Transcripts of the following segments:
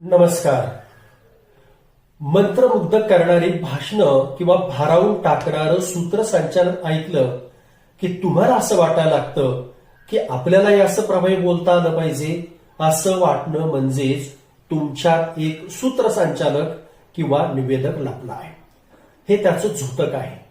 नमस्कार. मंत्रमुग्ध करणारी भाषणं किंवा भारावून टाकणारं सूत्रसंचालन ऐकलं की तुम्हाला असं वाटायला लागतं की आपल्यालाही असं प्रभावी बोलता आलं पाहिजे असं वाटणं म्हणजेच तुमच्यात एक सूत्रसंचालक किंवा निवेदक लाभला आहे. हे त्याचं झुतक आहे.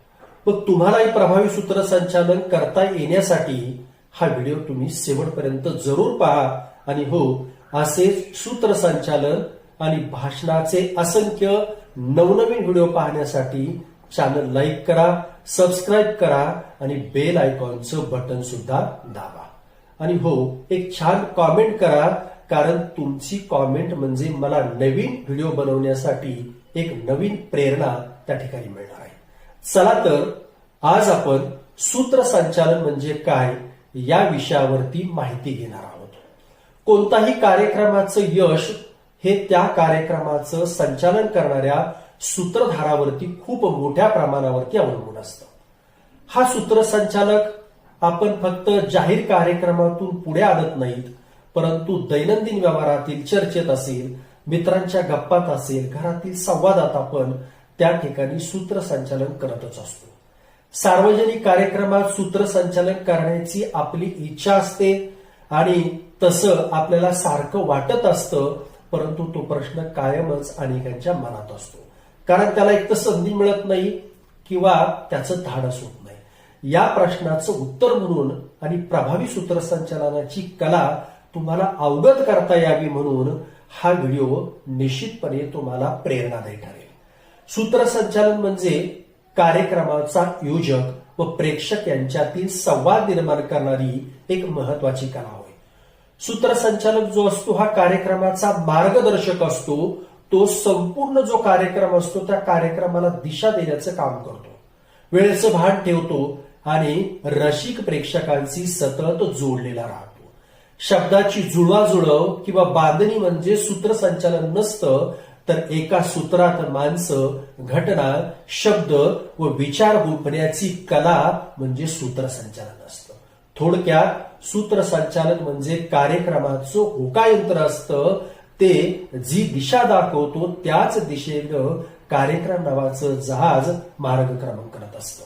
मग तुम्हालाही प्रभावी सूत्रसंचालन करता येण्यासाठी हा व्हिडिओ तुम्ही शेवटपर्यंत जरूर पहा आणि हो असेच सूत्रसंचालन आणि भाषणाचे असंख्य नवनवीन व्हिडिओ पाहण्यासाठी चॅनल लाईक करा सबस्क्राईब करा आणि बेल आयकॉनचं बटन सुद्धा दाबा. आणि हो एक छान कॉमेंट करा कारण तुमची कॉमेंट म्हणजे मला नवीन व्हिडिओ बनवण्यासाठी एक नवीन प्रेरणा त्या ठिकाणी मिळणार आहे. चला तर आज आपण सूत्रसंचालन म्हणजे काय या विषयावरती माहिती घेणार आहोत. कोणताही कार्यक्रमाचं यश हे त्या कार्यक्रमाचं संचालन करणाऱ्या सूत्रधारावरती खूप मोठ्या प्रमाणावरती अवलंबून असतं. हा सूत्रसंचालक आपण फक्त जाहीर कार्यक्रमातून पुढे आणत नाहीत परंतु दैनंदिन व्यवहारातील चर्चेत असेल मित्रांच्या गप्पात असेल घरातील संवादात आपण त्या ठिकाणी सूत्रसंचालन करतच असतो. सार्वजनिक कार्यक्रमात सूत्रसंचालन करण्याची आपली इच्छा असते आणि तसं आपल्याला सारखं वाटत असतं परंतु तो प्रश्न कायमच अनेकांच्या मनात असतो. कारण त्याला एक तर संधी मिळत नाही किंवा त्याचं धाडस होत नाही. या प्रश्नाचं उत्तर म्हणून आणि प्रभावी सूत्रसंचालनाची कला तुम्हाला अवगत करता यावी म्हणून हा व्हिडिओ निश्चितपणे तुम्हाला प्रेरणादायी ठरेल. सूत्रसंचालन म्हणजे कार्यक्रमाचा योजक व प्रेक्षक यांच्यातील संवाद निर्माण करणारी एक महत्वाची कला होय. सूत्रसंचालक जो असतो हा कार्यक्रमाचा मार्गदर्शक असतो तो संपूर्ण जो कार्यक्रम असतो त्या कार्यक्रमाला दिशा देण्याचं काम करतो. वेळेचं भान ठेवतो आणि रसिक प्रेक्षकांशी सतत जोडलेला राहतो. शब्दाची जुळवाजुळव किंवा बांधणी म्हणजे सूत्रसंचालन नसतं तर एका सूत्रात माणसं घटना शब्द व विचार गुंफण्याची कला म्हणजे सूत्रसंचालन असतं. थोडक्यात सूत्रसंचालन म्हणजे कार्यक्रमाचं होकायंत्र असतं. ते जी दिशा दाखवतो त्याच दिशेनं कार्यक्रम नावाचं जहाज मार्गक्रमण करत असतं.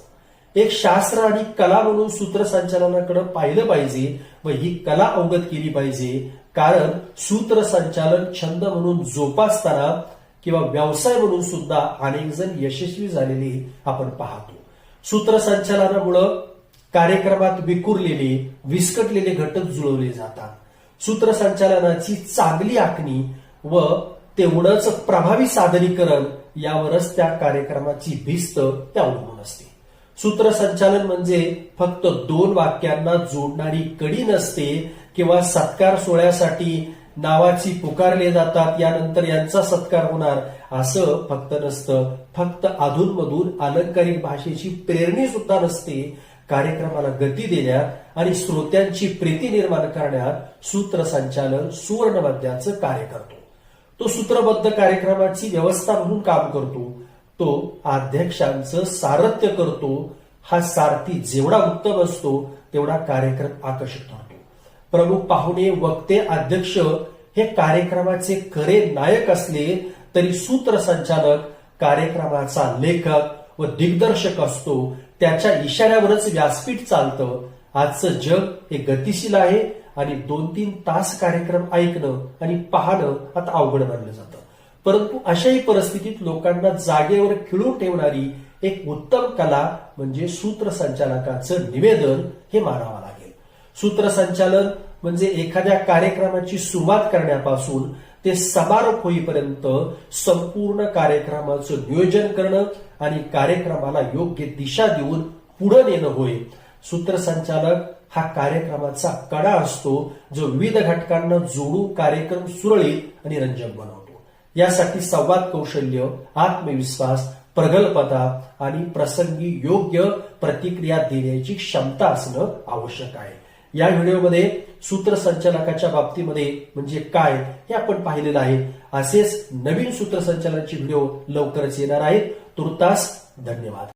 एक शास्त्र आणि कला म्हणून सूत्रसंचालनाकडे पाहिलं पाहिजे व ही कला अवगत केली पाहिजे. कारण सूत्रसंचालन छंद म्हणून जोपासताना किंवा व्यवसाय म्हणून सुद्धा अनेक जण यशस्वी झालेली आपण पाहतो. सूत्रसंचालनामुळं कार्यक्रमात विखुरलेले विस्कटलेले घटक जुळवले जातात. सूत्रसंचालनाची चांगली आखणी व तेवढंच प्रभावी सादरीकरण यावरच त्या कार्यक्रमाची भिस्त त्या अवलंबून असते. सूत्रसंचालन म्हणजे फक्त दोन वाक्यांना जोडणारी कडी नसते किंवा सत्कार सोहळ्यासाठी नावाची पुकारले जातात यानंतर यांचा सत्कार होणार. असं फक्त नसतं फक्त अधूनमधून अलंकारिक भाषेची प्रेरणी सुद्धा नसते. कार्यक्रमाला गती देण्यात आणि श्रोत्यांची प्रीती निर्माण करण्यात सूत्रसंचालन सुवर्णमध्याचं कार्य करतो. तो सूत्रबद्ध कार्यक्रमाची व्यवस्था म्हणून काम करतो. तो अध्यक्षांचं सारथ्य करतो. हा सारथी जेवढा उत्तम असतो तेवढा कार्यक्रम आकर्षित होतो. प्रमुख पाहुणे वक्ते अध्यक्ष हे कार्यक्रमाचे खरे नायक असले तरी सूत्रसंचालक कार्यक्रमाचा लेखक व दिग्दर्शक असतो. त्याच्या इशाऱ्यावरच व्यासपीठ चालतं. आजचं जग हे गतिशील आहे आणि दोन तीन तास कार्यक्रम ऐकणं आणि पाहणं आता अवघड मानलं जातं. परंतु अशाही परिस्थितीत लोकांना जागेवर खिळून ठेवणारी एक उत्तम कला म्हणजे सूत्रसंचालकाचं निवेदन हे मानावं सूत्रसंचालन म्हणजे एखाद्या कार्यक्रमाची सुरुवात करण्यापासून ते समारोप होईपर्यंत संपूर्ण कार्यक्रमाचं नियोजन करणं आणि कार्यक्रमाला योग्य दिशा देऊन पुढे नेणं होय. सूत्रसंचालक हा कार्यक्रमाचा कडा असतो जो विविध घटकांना जोडून कार्यक्रम सुरळीत आणि रंजक बनवतो. यासाठी संवाद कौशल्य आत्मविश्वास प्रगल्भता आणि प्रसंगी योग्य प्रतिक्रिया देण्याची क्षमता असणं आवश्यक आहे. या व्हिडिओमध्ये सूत्रसंचालकाच्या बाबतीमध्ये म्हणजे काय हे आपण पाहिलेलं आहे. असेच नवीन सूत्रसंचालनाचे व्हिडिओ लवकरच येणार आहेत. तुर्तास धन्यवाद.